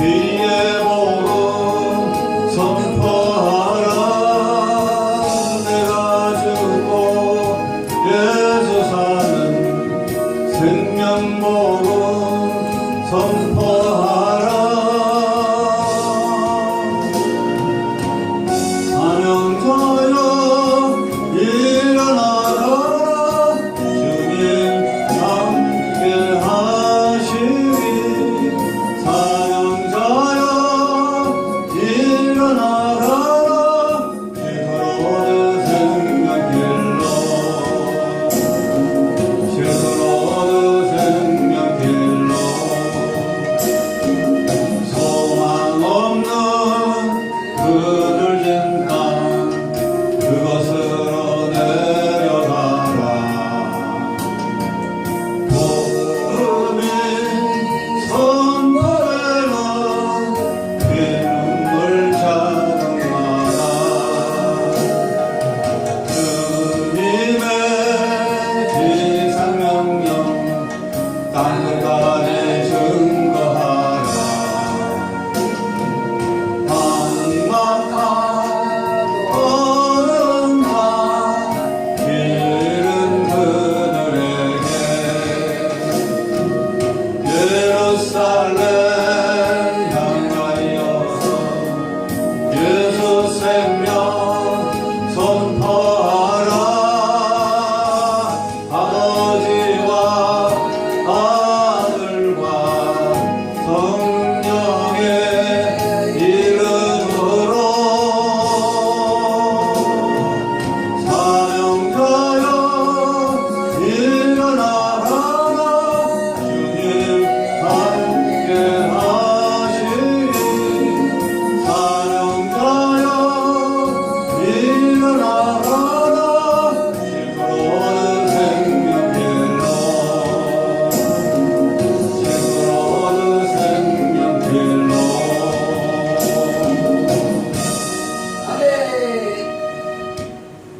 예보로 선포하라. 내가 죽고 예수 사는 생명보로 선포 Amen.